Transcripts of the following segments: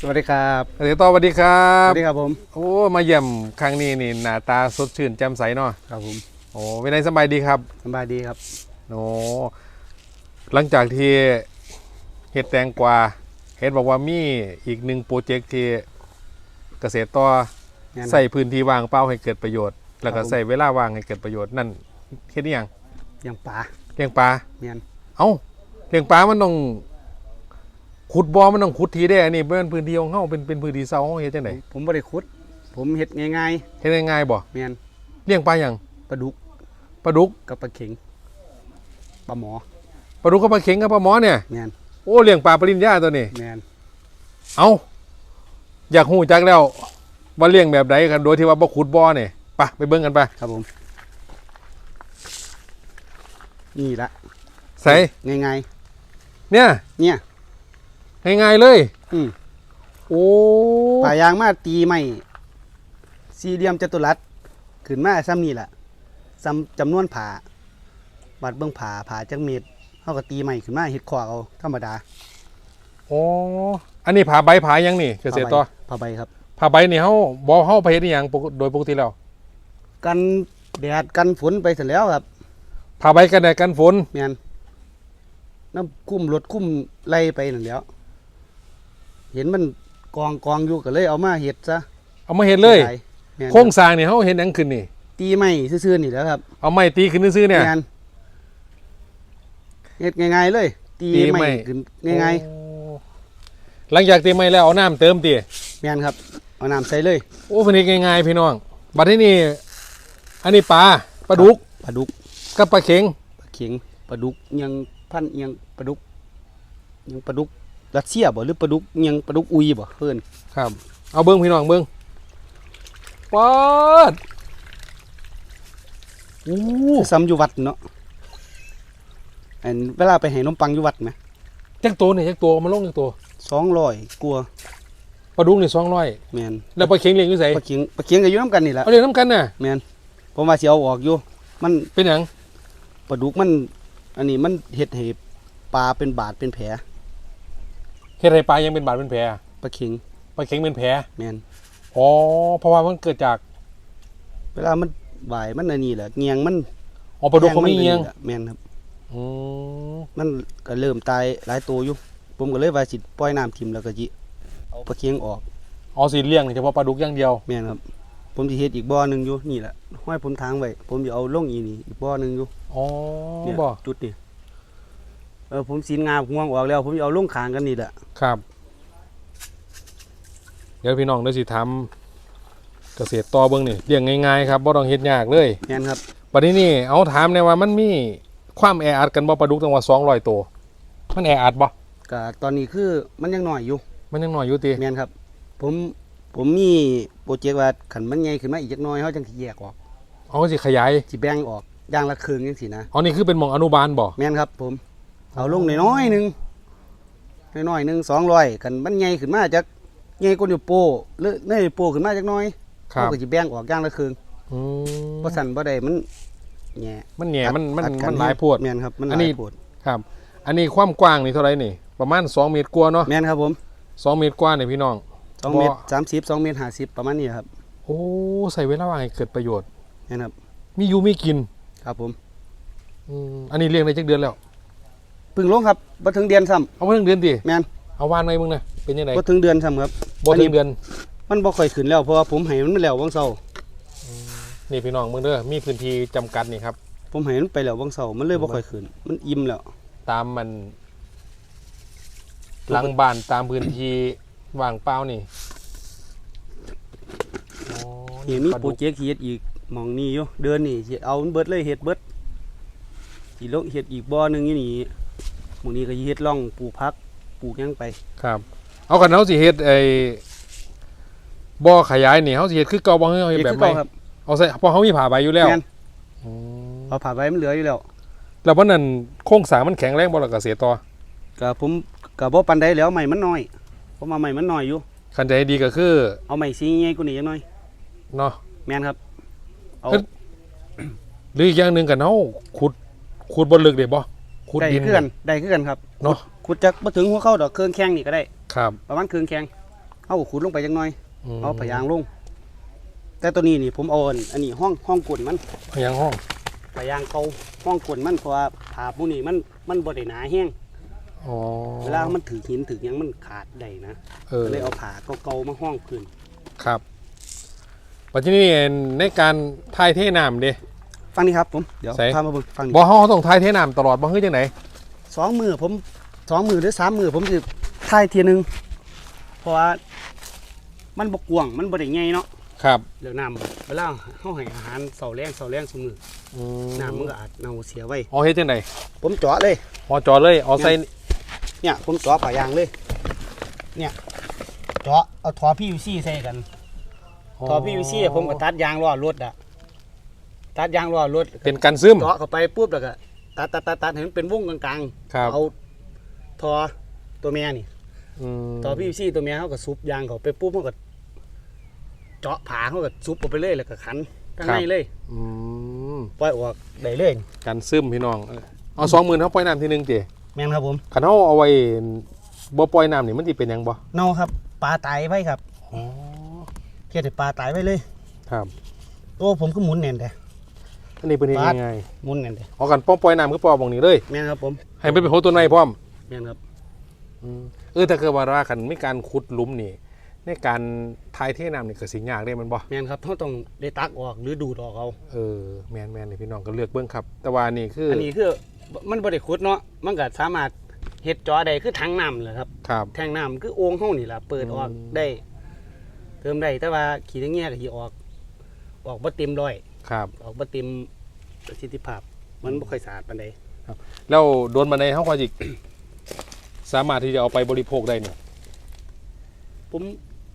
สวัสดีครับเดี๋ยวต่อสวัสดีครัสบ วัสดีครับผมโอ้ มาเยี่ยมครั้งนี้นี่หน้าตาสดชื่นแจ่มใสเนาะ ครับผมโอ้เป็นไงสบายดีครับสบายดีครับโอ้หลังจากที่เฮ็ดแตงกวาเฮ็ดบอกว่ามีอีกหนึ่งโปรเจกต์ที่เกษตรต่องั้นใส่พื้นที่ว่างเปล่าให้เกิดประโยชน์ แล้วก็ครับผมใส่เวลาว่างให้เกิดประโยชน์นั่นเฮ็ดอหยังยังป่าเลี้ยงปลา เมียนเอ้าเลี้ยงปลามันต้อง ขุดบ่อมันต้องขุดทีได้อันนี้เป็นพื้นที่ของเฮาเป็นเป็นพื้นที่เซาเฮาเฮ็ดจังได๋ผมบ่ได้ขุด ผมเฮ็ดง่ายเฮ็ดง่ายๆบ่ๆเมียนเลี้ยงปลาหยังปลาดุกปลาดุกกับปลาเข็งปลาหมอปลาดุกกับปลาเข็งกับปลาหมอเนี่ยเมียนโอ้เลี้ยงปลาปริญญาตัวนี้เมียนเอาอยากหูจักแล้วว่าเลี้ยงแบบใดกันโดยที่ว่าบ่ขุดบ่อเนี่ยไปไปเบิ่งกันไปครับผม นี่ละใส่ง่ายเนี่ย ๆ เนี่ย ง่ายๆเลย อืมโอ้ปลายางมาตีไม้สี่เหลี่ยมจัตุรัสขึ้นมาซ้ำนี่แหละซ้ำจำนวนผาบัดเบิ่งผาผาจักเม็ดเฮาก็ตีไม้ขึ้นมาเฮ็ดขวากเอาธรรมดาโอ้อันนี้ผาใบผายังนี่เกษตรต่อผ้าใบครับผาใบนี่เฮาบ่เฮาไปเฮ็ดอหยังปกโดยปกติแล้วกันแดดกันฝนไปเสร็จแล้วครับผาใบกันแดดกันฝนแมนน้ำคุ้มรถคุ้มไล่ไปนั่นแหล้ว เห็นมันกองกองอยู่ก็เลยเอามาเห็ดซะเอามาเฮ็ดเลยหาแม่นโครงสร้างนี่เฮาเฮ็ดหยังขึ้นนี่ ตีไม้ซื่อๆนี่แหล้วครับเอาไม้ตีขึ้นซื่อๆเนี่ย แมนเห็ดง่ายๆเลย ตีตีไม้ไม้ขึ้นง่ายโอ้หลังจากตีไม้แล้วเอาน้ำเติมติๆแมนครับเอาน้ำใส่เลยโอ้เพิ่นเฮ็ดง่ายๆพี่น้อง บัดนี้นี่ อันนี้ปลาปลาดุกปลาดุกกับปลาเข็งปลาเข็งปลาดุกอิหยังพันอิหยังปลาดุกอิหยังปลาดุก รัสเซียบ่หรือปลาดุกอิหยังปลาดุกอุยบ่เพิ่นครับ เอาเบิ้งพี่น้องเบิ้งป๊าดโอ้ซ้ำอยู่วัดเนาะอันเวลาไปให้นมปังอยู่วัดไหมจักตัวนี่จักตัวเอามาลงจักตัวสองร้อยกลัวาปลาดุกนี่สองร้อยแมนแล้วปลาเข็งเลี้ยงอยู่ไสปลาเคียงปลาเคียงก็อยู่น้ำกันนี่แหละเอาเลี้ยงน้ำกันน่ะ แมนผมว่าสิเอาออกอยู่ มันเป็นหยังปลาดุกมัน อันนี้มันเห็ดให้ปลาเป็นบาดเป็นแผล เฮ็ดให้ปลายังเป็นบาดเป็นแผลปลาเคียงปลาเข็งเป็นแผลแมนอ๋อเพราะว่ามันเกิดจากเวลามันบ่ายมันอันนี้แหละเงียงมันอ๋อปลาดุกเขาไม่เงียงแห้นแมนครับอืมมันก็เริ่มตายหลายตัวอยู่ผมก็เลยว่าสิปล่อยน้ำทิมแล้วก็จิเอาปลาเคียงออกอ๋อสีเลี้ยงนี่เฉพาะปลาดุกอย่างเดียวแมนครับผมสิเฮ็ดอีกบ่อหนึงอยู่นี่แหละห้อยผมทางไว้ผมจะเอาลงอีนี่อีกบ่อหนึงอยู่อ๋อเนี่ยบ่จุดนี่ เออผมสีนงาห่วงออกแล้ว ผมจะเอาลงขางกันนี่แหละครับ เดี๋ยวพี่น้องเดี๋ยวสิทำเกษตรต่อเบิ้งนี่เลี้ยงง่ายๆครับบ่ต้องเฮ็ดยากเลยแมนครับบัดนี้นี่เอาถามในอยว่ามันมีความแออัดกันบ่ปลาดุกตั้งว่า200ตัวมันแออัดบ่ก็ตอนนี้คือมันยังน้อยอยู่ มันยังน้อยอยู่ติแมนครับ ผมผมมีโปรเจกต์ว่าขันมันใหญ่ขึ้นมาอีกจักหน้อยเขาจังสิแยกออกเอาสิขยายสิแบ่งออกอย่างละครึ่งจังซี่นะอ๋อนี่คือเป็นหมองอนุบาลบ่แมนครับ ผม เอาลงน้อยๆหนึงน้อยๆหนึง200ขันมันใหญ่ขึ้นมาจักใหญ่กว่านิ้วโป้หรือในวโป้ขึ้นมาจักหน้อยครัเขาบก็สิแบ่งออกอย่างละครึ่งอืมบ่สั่นบ่ได้มันแหน่มันแหน่มันมันอัดกัมันหลายโพดแมนครับมันหอันลานี้ยโพดครับ อันนี้ความกว้างนี่เท่าไหร่นี่ ประมาณ2เมตรกว่าเนาะแมนครับผม2เมตรกว่านี่พี่น้อง2บ่เมตร30 2เมตร50ประมาณนี้ครับ โอ้ใส่เวลาว่างให้เกิดประโยชน์แม่นครับ มีอยู่มีกิน ครับผมอืมอันนี้เลี้ยงได้จักเดือนแล้วเพึ่งลงครับบ่ถึงเดือนซ้ำเอามาถึงเดือนติแม่นเอาวานไว้มึงนะเป็นยังไงบ่ถึงเดือนซ้ำครับ บ่อันถึนี้งเดือนมันบ่ค่อยขึ้นแล้วเพราะว่าผมให้มันแล้ววังเสาร์นี่พี่น้องมึงเด้อมีพื้นที่จำกัดนี่ครับ ผมให้มันไปแล้ววังเสาร์มันเลยบ่ค่อยขึ้น มันอิ่มแล้ว ตามมัน หลังบ้านตามพื้นที่ว่างเปล่านี่อ๋อนี่มีปลาโปรดุกเจกต์เฮ็ดอีกหม่องนี้อยู่เดือนนี้สิเอามันเบิดเลยเฮ็ดเบิดสิลงเฮ็ดอีกบ่อหนึงอยู่นี่ หมู่นี้ก็สิเฮ็ดร่องปลูกผักปลูกหยังไป ครับ เอากันเขาสิเฮ็ดไอ้บ่อขยายนี่เขาสิเฮ็ดคือเก่าบ่เฮาเฮ็ดเฮ็ดแบบคือใหม่เก่าครับเอาใส่เพราะเขามีผ่าใบอยู่แล้วแม่นอืมเอาผ่าไว้มันเหลืออยู่แล้วแล้ววันนั้นโครงสร้างมันแข็งแรงบ่ล่ะเกษตรต่อก็ผมก็บ่ปานใดแล้วใหม่มันน้อยผมว่าใหม่มันน้อยอยู่ คันใจดีก็คือเอาใหม่สีใหญ่กว่านี้จักหน่อยเนาะ แม่นครับ เอาเอ้ยหรืออีกอย่างหนึงกันเฮาขุดขุดบ่ลึกได้บ่ ขุดได้ดิน คือกันได้คือกันครับเนาะขุดจักบ่ถึงหัวเข้าดอกเครื่องแข้งนี่ก็ได้ ครับประมาณเครื่องแข้งเอาขุดลงไปจังหน่อย มเอาพยางลง แต่ตัวนี้นี่ผมเอาอันอันนี้ห้องห้องกลนมันพยางห้องพยางเก่าห้องกลนมันเพราะว่าผ่าพวกนี้มันมันบ่ได้หนาแห้งอ๋อเวลามันถือหินถือหยังมันขาดได้นะเออก็เลยเอาผ่าเก่าๆมาห้องคืนครับปัจจุบันนี้ในการทายเทน้ำเด้ ฟังนี่ครับผมเดี๋ยวใส่ พามาเบิ่งฟังนี่บ่เฮาต้องทายเทน้ำตลอดบ่คือจังไดสองมือผมสองมือหรือสามมือผมจะถ่ายเทียหนึงเพราะว่ามันบกกวางมันบ่ได้ใหญ่เนาะครับเรื่องน้ำเวลาเฮาให้อาหารเสาแรงเสาแรงซุมืออืมน้ำมันก็อาจเน่าเสียไว้ อ๋อเฮ็ดจังไดผมเจาะเลย อ๋อจอเลยเอาใส่เนี่ย ผมเจาะปลายางเลย เนี่ยเจาะเอาท่อ PVC ใส่กันท่อ PVC อะผมก็ตัดยางล้อรถอะ ตัดยางล้อรถเป็นกันซึมเจาะเข้าไปปุ๊บแล้วก็ตัดตัดตัดตัดให้มันเป็นวงกลางครับๆเอาท่อตัวแม่นี่อืมท่อ PVC ตัวแม่เขาก็ซุบยางเขาไปปุ๊บเขาก็เจาะผาเขาก็ซุบออกไปเลยแล้วก็ขันข้างในเลยอืมปล่อยออกได้เลย กันซึมพี่น้องเออเอา20,000เฮาปล่อยน้ำทีหนึงติแม่นครับผมคันเฮาเอาไว้บ่ปล่อยน้ำนี่มันสิเป็นหยังบ่เน่าครับปลาตายไปครับอ๋อเฮ็ดให้ปลาตายไปเลย ครับตัวผมก็หมุนแน่นแต่ อันนี้เป็นเฮ็ดปาดง่ายหมุนแน่นแต่ๆเอากันป้องปล่อยน้ำคือปล่อยบ่งนี้เลยแม่นครับผมให้มันเป็นโหตัวในพร้อมแม่นครับอืมเออแต่คือว่าว่าคันมีการขุดหลุมนี่ในการทายเทน้ำนี่ก็สิยากเด้แมันบ่แม่นครับเขาต้องได้ตักออกหรือดูดออกเอาเออแม่นๆนี่พี่น้องก็เลือกเบิ่งครับ แต่ว่านี่คืออัอนนี้คือมันบ่ได้ขุดเนาะมันก็สามารถเฮ็ดจอได้คือถังน้ำเลยครับครับแทงน้ำคือโอ่งเฮานี่ล่ะเปิดออกอืมได้ เติมได้แต่ว่าขี้ตะเงี้ยก็สิออก ออกบ่เต็มร้อย ครับ ออกบ่เต็มประสิทธิภาพ มันบ่ค่อยสะอาดปานใดแล้วโดนบันไดเฮาก็สิสามารถที่จะเอาไปบริโภคได้นี่ผม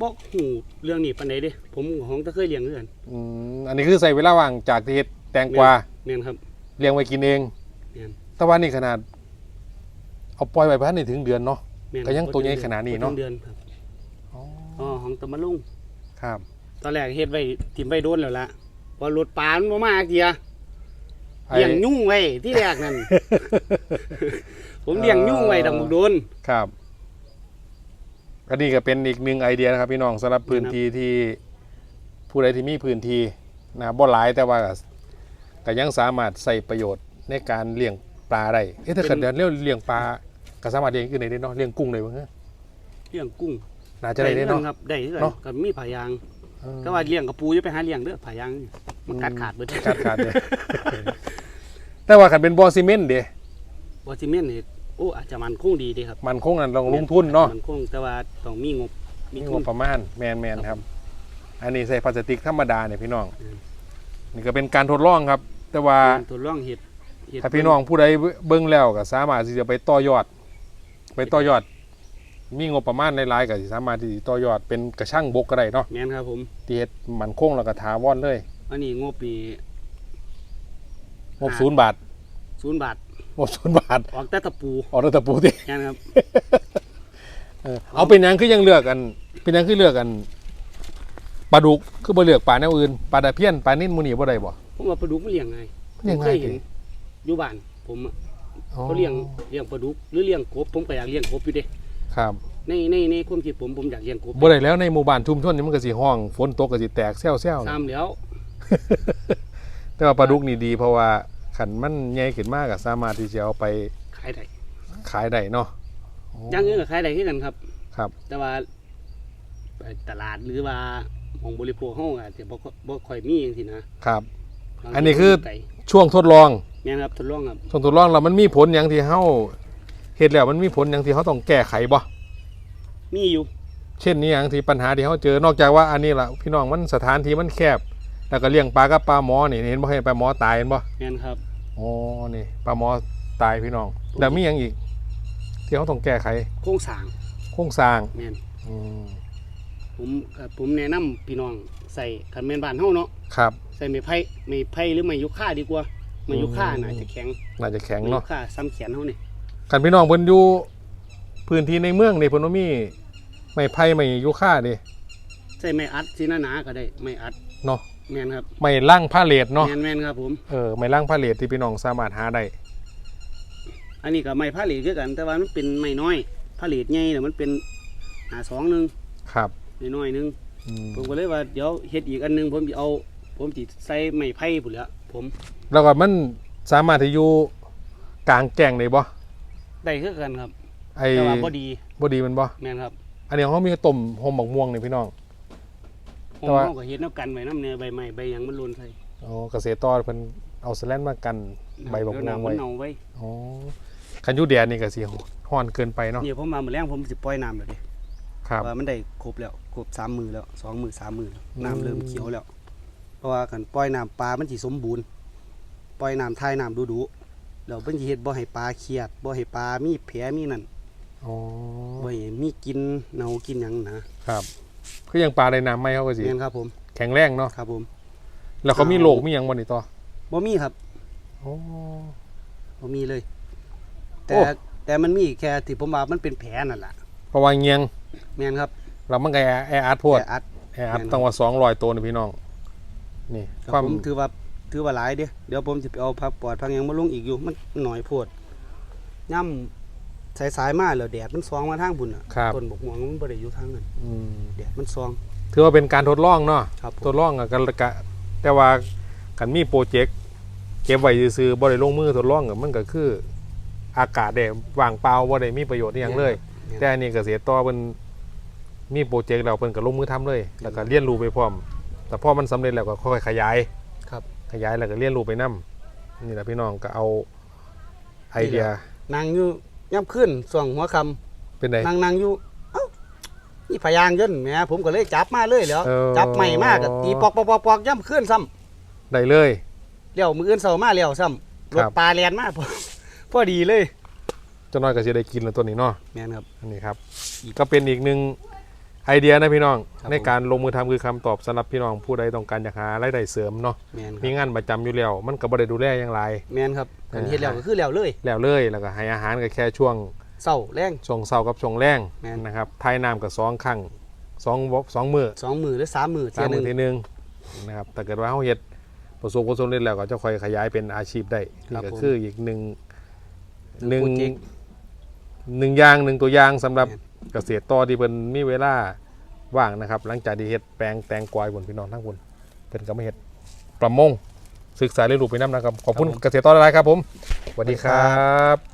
บ่ฮู้เรื่องนี้ปานใดเด้ ผมของตะเคยเลี้ยงคือกันอืมอันนี้คือใส่เวลาว่างจากที่เฮ็ดแตงกวาแม่นครับ เลี้ยงไว้กินเองแม่น แต่ว่านี่ขนาด เอาปล่อยไว้พันนี่ถึงเดือนเนาะ แม่นก็ยังตัวใหญ่ขนาดนี้เนาะ บ่ถึงเดือนครับอ๋อของตะมะลุง ครับ ตอนแรกเฮ็ดไว้ทิมไว้โดนแล้วล่ะ พอรถปลามันบ่มาเกียไอ้เลี้ยงยุ่งไว้ที่แรกนั่น ผมเลี้ยงยุ่งไว้ดังบุกโดน ครับอันนี้ก็เป็นอีกหนึ่งไอเดียนะครับ พี่น้องสำหรับพื้นครับที่ที่ผู้ใดที่มีพื้นที่นะบ่หลายแต่ว่าก็ก็ยังสามารถใส่ประโยชน์ในการเลี้ยงปลาได้เอ๊ะถ้าเกิดเลี้ยงเลี้ยงปลาก็สามารถเลี้ยงอื่นได้เนาะเลี้ยงกุ้งได้บ้างเลี้ยงกุ้งน่าจะได้ด้เนาะ ครับได้คือกันเนาะ ก็มีผายาง เออ ก็ว่าเลี้ยงกับปูจะไปหาเลี้ยงเด้อผายางนี่ มันกัดขาดเบิดขาดขาดเลยแต่ว่าคันเป็นบ่อซีเมนต์เด้บ่ซีเมนต์นี่โอ้อาจจะมันคงดีเด้ครับ มันคงนั่นต้องลงทุนเนาะมันคงแต่ว่าต้องมีงบมีมีทุงนบประมาณแมนแมนครับ อันนี้ใส่พลาสติกธรรมดาเนี่ยพี่น้องอืมนี่ก็เป็นการทดลองครับ แต่ว่าตัวร่องเห็ดเห็ดถ้าพี่น้องผู้ใดเบิ่งแล้วก็สามารถที่จะไปต่อยอด ไปต่อยอด มีงบประมาณหลายๆก็สิสามารถที่จะต่อยอดเป็นกระช่างบกก็ได้เนาะแม่นครับผมที่เฮ็ดมันคงแล้วก็ถาวรเลย อันนี้งบนี่งบศูนย์บาทศูนย์บาทงบศูนย์บาทออกแต่ตะปูออกแต่ตะปูติแค่นั้นครับเออเอาเป็นหยังคือยังเลือกกัน เป็นหยังคือเลือกกันปลาดุกคือบ่เลือกปลาแนวอื่นปลาตะเพียนปลานิ่นหมูนี่บ่ได้บ่ ผมว่าปลาดุกมันเลี้ยงไงเลี้ยงผมง่าย เคยเห็นดิอยู่บ้านผมอะอ๋อเขาเลี้ยงเลี้ยงปลาดุกหรือเลี้ยงกบผมก็อยากเลี้ยงกบอยู่เด้ครับในในในความคิดผมผมอยากเลี้ยงกบบ่ได้แล้วในหมู่บ้านชุมชนนี่มันก็สิห้องฝนตกก็สิแตกแซวๆตามแล้ว แต่ว่าปลาดุกนี่ดี เพราะว่าขันมันใหญ่ขึ้นมากก็สามารถที่จะเอาไปขายได้ขายได้เนาะอย่างอื่นก็ขายได้คือกันครับ ครับ แต่ว่าไปตลาดหรือว่าของบริโภคเฮาอาจจะบ่ค่อยบ่ค่อยมีจังซี่นะครับบางทีอันนี้คือไก่ช่วงทดลองแม่นครับทดลองครับช่วงทดลองแล้วมันมีผลอย่างที่เฮาเฮ็ดแล้วมันมีผลอย่างที่เฮาต้องแก้ไขบ่มีอยู่ เช่นนี้อย่างที่ปัญหาที่เฮาเจอนอกจากว่าอันนี้ล่ะพี่น้องมันสถานที่มันแคบ แล้วก็เลี้ยงปลากับปลาหมอนี่เห็นบ่เห็นปลาหมอตายเห็นบ่แม่นครับอ๋อนี่ปลาหมอตายพี่น้องแล้วมีหยังอีกที่เฮาต้องแก้ไขโครงสร้างโครงสร้างแม่นอืมผมเอ่อผมแนะนำพี่น้องใส่คันแม่นบ้านเฮาเนาะครับ ใส่ไม้ไผ่ไม้ไผ่หรือไม้ยุค่าดีกว่าไม้ยุค่าอืมน่าจะแข็งน่าจะแข็งไม้ยุเนาะค่าซ้ำแขนเฮานี่กันพี่น้องเพิ่นอยู่พื้นที่ในเมืองนี่เพิ่นบ่มีไม้ไผ่ไม้ยูคาเด้ใส่ไม้อัดสีหนาๆก็ได้ไม้อัดเนาะ แม่นครับไม้ล่างผ้าเลดเนาะแม่นแม่นครับผมเออไม้ล่างผ้าเลดที่พี่น้องสามารถหาได้อันนี้ก็ไม้ผ้าเหล็กคือกัน แต่ว่ามันเป็นไม้น้อยผ้าเหล็กใหญ่น่ะมันเป็นหาสองหนึงครับน้อยๆนึงอืมผมก็เลยว่าเดี๋ยวเฮ็ดอีกอันหนึงผมสิเอา ผมสิใส่ไม้ไผ่พุ่นแหล้วผมแล้วก็มันสามารถที่อยู่กลางแก่งได้บ่ได้คือกันครับไอ้แต่ว่าบ่ดีบ่ดีมันบ่แม่นครับ อันนี้เขามีต้มหอมบักม่วงนี่พี่น้องผ แต่มว่าเฮาก็เฮ็ดแนวกันไว้นำเนี่ยใบไม้ใบหยังมันหล่นใส่อ๋อเกษตรตอเพิ่นเอาสแลนมากันใบบักเดี๋ยวม่วงน้ำมัไว้นเอาไว้อ๋อคันอยู่แดดนี่ก็สิฮ้อนเกินไปเนาะนี่ผมมามื้อแรงผมสิปล่อยน้ำแล้วเด้ครับ ว่ามันได้ครบแล้วครบสามมือแล้วสองมือสามมือแล้วอืม น้ำเริ่มเขียวแล้ว เพราะว่ากันปล่อยน้ำปลามันสิสมบูรณ์ปล่อยน้ำทายน้ำดูๆแล้วเพิ่นสิเฮ็ดบ่ให้ปลาเครียดบ่ให้ปลามีแผลมีนั่นอ๋อบ่ให้มีกินเน่ากินหยังนะ ครับ คือยังปลาในน้ำไหมเขาก็สิแม่นครับผมแข็งแรงเนาะครับผมแล้วเขามีโรคมีหยังบ่นี่ต่อบ่มีครับอ๋อบ่มีเลย แต่โอ้ แต่มันมีแค่ที่ผมว่ามันเป็นแผลนั่นล่ะเพราะว่าเงียงแม่นครับเรามันก็แอแออัดโพดแต่อัด แออัดแม่น ตั้งว่า200ตัวนี่พี่น้อง นี่ครับความผมถือว่าถือว่าหลายเด้เดี๋ยวผมสิไปเอาผักปอดผักหยังมาลงอีกอยู่มันหน่อยโพดย่ำสายๆมาแล้วแดดมันซองมาทางบุญอะครับ ต้นบกม่วงมันบ่ได้อยู่ทางนั้นอืมแดดมันซอง ถือว่าเป็นการทดลองเนาะครับผม ทดลองอะกันกะแต่ว่ากันมีโปรเจกต์เก็บไว้ซื่อๆบ่ได้ลงมือทดลองอะมันก็คือ อากาศได้ว่างเปล่าบ่ได้มีประโยชน์อหย่างเลยแต่อันนี้เกษตรต่อเพิ่นมีโปรเจกต์แล้วเพิ่นก็ลงมือทำเลย แล้วก็เรียนรู้ไปพร้อม แต่พอมันสำเร็จแล้วก็ค่อยๆขยายครับ ขยายแล้วก็เรียนรู้ไปนํนี่แหละพี่น้องก็เอาไอเดียนางอยู่ ย่ำขึ้นส่วงหัวคำเป็นไงนางนางอยู่เอ้านี่พยางย่นแหมผมก็เลยจับมาเลยแหล้วเออ จับใหม่มากก็ตีปอกปอกปอกปอกย่ำขึ้นซ้ได้เลยำเลี้ยวมืออื่นเสามาเลี้ยวซ้ำรครัถบปลาแลนมาพอพอดีเลยเจ้าน้อยก็สิได้กินแล้วตัวนี้เนาะแม่นครับ อันนี้ครับ ก็เป็นอีกหนึ่ง ไอเดียนะพี่น้อง ครับในการลงมือทำคือคำตอบสำหรับพี่น้องผู้ใดต้องการอยากหารายได้เสริมเนาะแม่นคมีรับงานประจำอยู่แล้วมันก็บ่ได้ดูแลอย่างไร แม่นครับเออคันเฮ็ดแล้วก็คือแล้วเลยแล้วเลยแล้วก็ให้อาหารก็แค่ช่วงเศร้าแรง ช่วงเช้ากับช่วงแรงแม่น นะครับทายน้ำกับสองครั้งสองวสองมือสองมือหรือสามมือสามเทียหมืนึอง ทีหนึงนะครับแต่เกิดว่าเขาเฮ็ดประสบความสำเร็จแล้วก็จะค่อยขยายเป็นอาชีพได้นี่ก็คืออีกหนึ่งหนึ่งโปรเจกต์ หนึ่งอย่างหนึ่งตัวอย่างสำหรับแม่นเกษตรต่อที่เพิ่นมีเวลาว่างนะครับ หลังจากที่เฮ็ดแปลงแตงกวายบนพี่น้องทั้งบนเพิ่นก็มาเฮ็ดประมงศึกษาเรียนรู้ไปนํนะครับ ขอบคุณเกษตรต่อหลายๆครับผมสวัสดีครับ